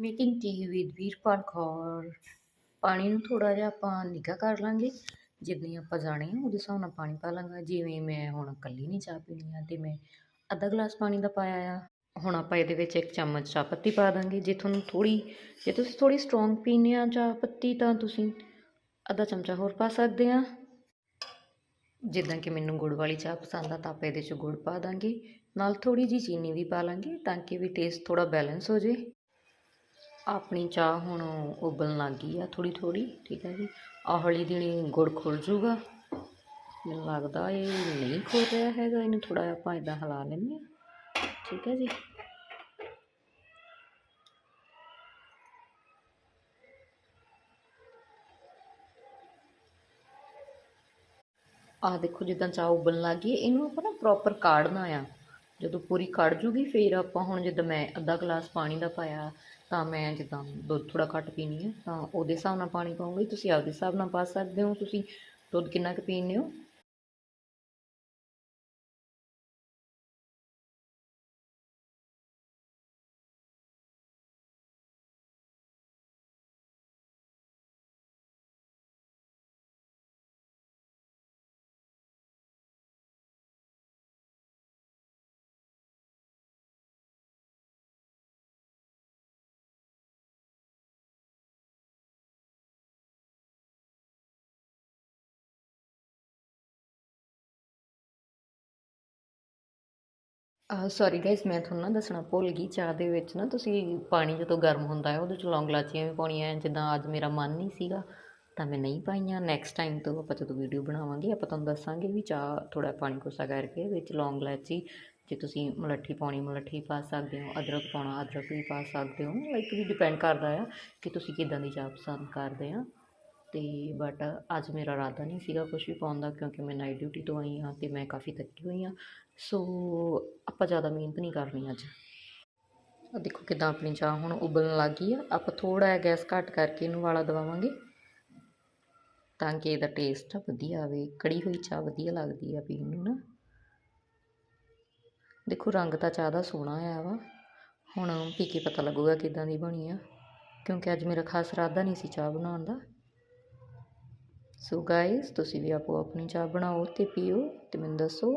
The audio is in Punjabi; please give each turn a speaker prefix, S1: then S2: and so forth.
S1: Making tea with Veerpal Kaur ਪਾਣੀ ਨੂੰ ਥੋੜ੍ਹਾ ਜਿਹਾ ਆਪਾਂ ਨਿੱਘਾ ਕਰ ਲਾਂਗੇ। ਜਿੰਨੀ ਆਪਾਂ ਜਾਣੇ ਆ, ਉਹਦੇ ਹਿਸਾਬ ਨਾਲ ਪਾਣੀ ਪਾ ਲਾਂਗਾ। ਜਿਵੇਂ ਮੈਂ ਹੁਣ ਇਕੱਲੀ ਨਹੀਂ ਚਾਹ ਪੀਣੀ ਆ ਅਤੇ ਮੈਂ ਅੱਧਾ ਗਲਾਸ ਪਾਣੀ ਦਾ ਪਾਇਆ ਆ। ਹੁਣ ਆਪਾਂ ਇਹਦੇ ਵਿੱਚ ਇੱਕ ਚਮਚ ਚਾਹ ਪੱਤੀ ਪਾ ਦਾਂਗੇ। ਜੇ ਤੁਹਾਨੂੰ ਥੋੜ੍ਹੀ, ਜੇ ਤੁਸੀਂ ਥੋੜ੍ਹੀ ਸਟਰੋਂਗ ਪੀਂਦੇ ਆ ਚਾਹ ਪੱਤੀ, ਤਾਂ ਤੁਸੀਂ ਅੱਧਾ ਚਮਚਾ ਹੋਰ ਪਾ ਸਕਦੇ ਆ। ਜਿੱਦਾਂ ਕਿ ਮੈਨੂੰ ਗੁੜ ਵਾਲੀ ਚਾਹ ਪਸੰਦ ਆ, ਤਾਂ ਆਪਾਂ ਇਹਦੇ 'ਚ ਗੁੜ ਪਾ ਦਾਂਗੇ। ਨਾਲ ਥੋੜ੍ਹੀ ਜਿਹੀ ਚੀਨੀ ਵੀ ਪਾ ਲਾਂਗੇ, ਤਾਂ ਕਿ ਵੀ ਟੇਸਟ ਥੋੜ੍ਹਾ ਬੈਲੈਂਸ ਹੋ ਜੇ ਆਪਣੀ ਚਾਹ ਹੁਣ ਉਬਲਣ ਲੱਗ ਗਈ ਆ ਥੋੜ੍ਹੀ ਥੋੜ੍ਹੀ, ਠੀਕ ਹੈ ਜੀ। ਆਹ ਹੌਲੀ ਦੇਣੀ ਗੁੜ ਖੁੱਲ ਜੂਗਾ ਮੈਨੂੰ ਲੱਗਦਾ ਇਹ ਨਹੀਂ ਖੁੱਲ ਰਿਹਾ ਹੈਗਾ, ਇਹਨੂੰ ਥੋੜ੍ਹਾ ਜਿਹਾ ਆਪਾਂ ਇਦਾਂ ਹਿਲਾ ਲੈਂਦੇ ਹਾਂ, ਠੀਕ ਹੈ ਜੀ। ਆਹ ਦੇਖੋ ਜਿੱਦਾਂ ਚਾਹ ਉਬਲਣ ਲੱਗ ਗਈ, ਇਹਨੂੰ ਆਪਾਂ ਨਾ ਪ੍ਰੋਪਰ ਕਾੜਨਾ ਆ। ਜਦੋਂ ਪੂਰੀ ਕੜ ਜੂਗੀ, ਫਿਰ ਆਪਾਂ ਹੁਣ ਜਿੱਦਾਂ ਮੈਂ ਅੱਧਾ ਗਲਾਸ ਪਾਣੀ ਦਾ ਪਾਇਆ, ਤਾਂ ਮੈਂ ਜਿੱਦਾਂ ਦੁੱਧ ਥੋੜਾ ਘੱਟ ਪੀਣੀ ਹੈ ਤਾਂ ਉਹਦੇ ਹਿਸਾਬ ਨਾਲ ਪਾਣੀ ਪਾਉਂਗੀ। ਤੁਸੀਂ ਆਪਦੇ ਹਿਸਾਬ ਨਾਲ ਪਾ ਸਕਦੇ ਹੋ। ਤੁਸੀਂ ਦੁੱਧ ਕਿੰਨਾ ਕੁ ਪੀਂਦੇ ਹੋ? ਸੌਰੀ ਗਾਇਸ ਮੈਂ ਤੁਹਾਨੂੰ ਨਾ ਦੱਸਣਾ ਭੁੱਲ ਗਈ, ਚਾਹ ਦੇ ਵਿੱਚ ਨਾ ਤੁਸੀਂ ਪਾਣੀ ਜਦੋਂ ਗਰਮ ਹੁੰਦਾ ਹੈ, ਉਹਦੇ 'ਚ ਲੌਂਗ ਲਾਚੀਆਂ ਵੀ ਪਾਉਣੀਆਂ ਜਿੱਦਾਂ ਅੱਜ ਮੇਰਾ ਮਨ ਨਹੀਂ ਸੀਗਾ, ਤਾਂ ਮੈਂ ਨਹੀਂ ਪਾਈਆਂ। ਨੈਕਸਟ ਟਾਈਮ ਤੋਂ ਆਪਾਂ ਜਦੋਂ ਵੀਡੀਓ ਬਣਾਵਾਂਗੇ, ਆਪਾਂ ਤੁਹਾਨੂੰ ਦੱਸਾਂਗੇ ਵੀ ਚਾਹ ਥੋੜਾ ਪਾਣੀ ਕੋਸਾ ਕਰਕੇ ਵਿੱਚ ਲੌਂਗ ਲਾਚੀ ਜੇ ਤੁਸੀਂ ਮਲੱਠੀ ਪਾਉਣੀ, ਮਲੱਠੀ ਪਾ ਸਕਦੇ ਹੋ, ਅਦਰਕ ਪਾਉਣਾ, ਅਦਰਕ ਵੀ ਪਾ ਸਕਦੇ ਹੋ। ਲਾਈਕ ਵੀ ਡਿਪੈਂਡ ਕਰਦਾ ਆ ਕਿ ਤੁਸੀਂ ਕਿਦਾਂ ਦੀ ਚਾਹ ਪਸੰਦ ਕਰਦੇ ਆ। ਅਤੇ ਬਟ ਅੱਜ ਮੇਰਾ ਇਰਾਦਾ ਨਹੀਂ ਸੀਗਾ ਕੁਛ ਵੀ ਪਾਉਣ ਦਾ ਕਿਉਂਕਿ ਮੈਂ ਨਾਈਟ ਡਿਊਟੀ ਤੋਂ ਆਈ ਹਾਂ ਅਤੇ ਮੈਂ ਕਾਫੀ ਥੱਕੀ ਹੋਈ ਹਾਂ। ਸੋ ਆਪਾਂ ਜ਼ਿਆਦਾ ਮਿਹਨਤ ਨਹੀਂ ਕਰਨੀ ਅੱਜ। ਦੇਖੋ ਕਿਦਾਂ ਆਪਣੀ ਚਾਹ ਹੁਣ ਉਬਲਣ ਲੱਗ ਗਈ ਆ। ਆਪਾਂ ਥੋੜਾ ਜਿਹਾ ਗੈਸ ਘੱਟ ਕਰਕੇ ਇਹਨੂੰ ਵਾਲਾ ਦਵਾਵਾਂਗੇ ਤਾਂ ਕਿ ਇਹਦਾ ਟੇਸਟ ਵਧੀਆ ਆਵੇ। ਕੜੀ ਹੋਈ ਚਾਹ ਵਧੀਆ ਲੱਗਦੀ ਆ ਪੀਣ ਨੂੰ ਨਾ। ਦੇਖੋ ਰੰਗ ਤਾਂ ਚਾਹ ਦਾ ਸੋਹਣਾ ਆਇਆ ਵਾ। ਹੁਣ ਪੀ ਕੇ ਪਤਾ ਲੱਗੂਗਾ ਕਿਦਾਂ ਦੀ ਬਣੀ ਆ। ਕਿਉਂਕਿ ਅੱਜ ਮੇਰਾ ਖਾਸ ਇਰਾਦਾ ਨਹੀਂ ਸੀ ਚਾਹ ਬਣਾਉਣ ਦਾ। ਸੋ ਗਾਇਸ ਤੁਸੀਂ ਵੀ ਆਪੋ ਆਪਣੀ ਚਾਹ ਬਣਾਓ ਤੇ ਪੀਓ ਤੇ ਮੈਨੂੰ ਦੱਸੋ